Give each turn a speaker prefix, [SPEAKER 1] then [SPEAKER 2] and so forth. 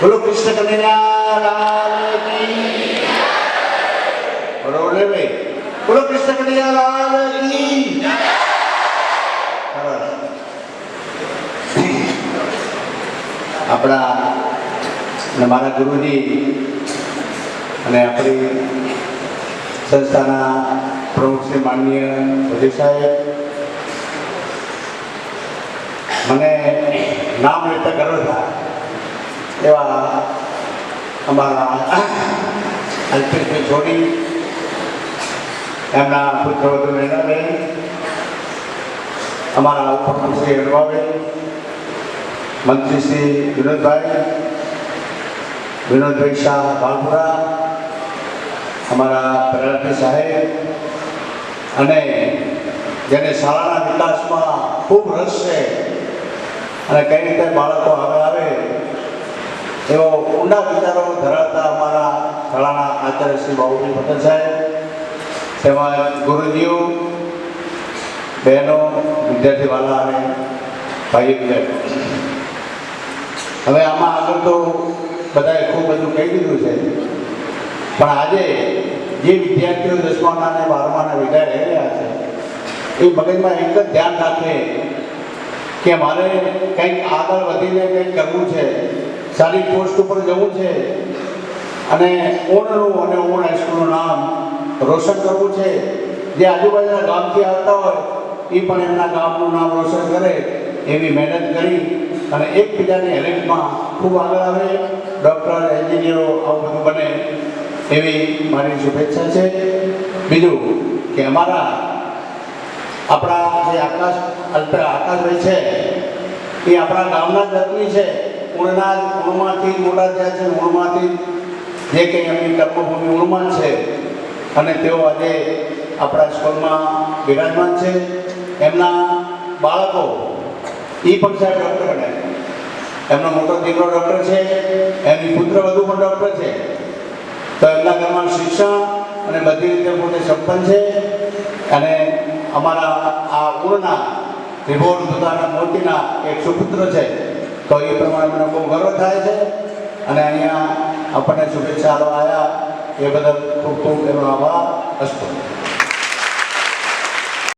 [SPEAKER 1] બોલો કૃષ્ણ કનૈયા લાલ કી બરોબર ને ભાઈ બોલો કૃષ્ણ કનૈયા લાલ કી આપણા અને મારા ગુરુજી અને આપણી સંસ્થાના પ્રમુખ શ્રી માનનીય મોદી સાહેબ, મને નામ લેતા ગર્વ થાય. એવા અમારા અલ્પેશભાઈ છોડી, એમના પુત્ર વધુ મહિનાબેન અમારા ઉપપ્રમુખ શ્રી અરવાબેન મંત્રી શ્રી વિનોદભાઈ વિનોદભાઈ શાહ બાલપુરા, અમારા પ્રહલાદભાઈ સાહેબ, અને જેને શાળાના વિકાસમાં ખૂબ રસ છે અને કઈ રીતે બાળકો આગળ આવે એવો ઊંડા વિચારો ધરાવતા અમારા શાળાના આચાર્ય શ્રી બાબુજી પટેલ સાહેબ, તેમજ ગુરુજીઓ, બહેનો, વિદ્યાર્થી વાલા અને ભાઈઓ બહેનો. હવે આમાં આગળ તો બધાએ ખૂબ બધું કહી દીધું છે. પણ આજે જે વિદ્યાર્થીઓ દસમાના અને બારમાના વિદ્યા રહી રહ્યા છે, એ મગજમાં એક જ ધ્યાન રાખે કે મારે કંઈક આગળ વધીને કંઈક કરવું છે. સારી પોસ્ટ ઉપર જવું છે અને ઓણનું અને ઓણ હાઈસ્કૂલનું નામ રોશન કરવું છે. જે આજુબાજુના ગામથી આવતા હોય, એ પણ એમના ગામનું નામ રોશન કરે એવી મહેનત કરી અને એકબીજાની હેલ્પમાં ખૂબ આગળ આવે. ડૉક્ટર એન્જિનિયરો આવું બને એવી મારી શુભેચ્છા છે. બીજું કે અમારા આપણા જે આકાશ અલ્પે આકાશભાઈ છે, એ આપણા ગામના જ વ્યક્તિ છે. ઊણના ઉણમાંથી મોટા થયા છે ઉણમાંથી જે કંઈ એમની કર્મભૂમિ ઉણમાં છે, અને તેઓ આજે આપણા સ્કૂલમાં બિરાજમાન છે. એમના બાળકો એ પણ સાહેબ ડૉક્ટર બન્યા એમનો મોટો દીકરો ડૉક્ટર છે, એમની પુત્ર વધુ પણ ડૉક્ટર છે. તો એમના ઘરમાં શિક્ષણ અને બધી રીતે પોતે સંપન્ન છે. અને અમારા આ ઊણના ત્રિભુવન દુધાના મોતીના એક સુપુત્ર છે. તો એ પ્રમાણે મને બહુ ગર્વ થાય છે. અને અહીંયા આપણને શુભેચ્છા આવ્યા એ બદલ ખૂબ ખૂબ એનો આભાર. અસ્તુ.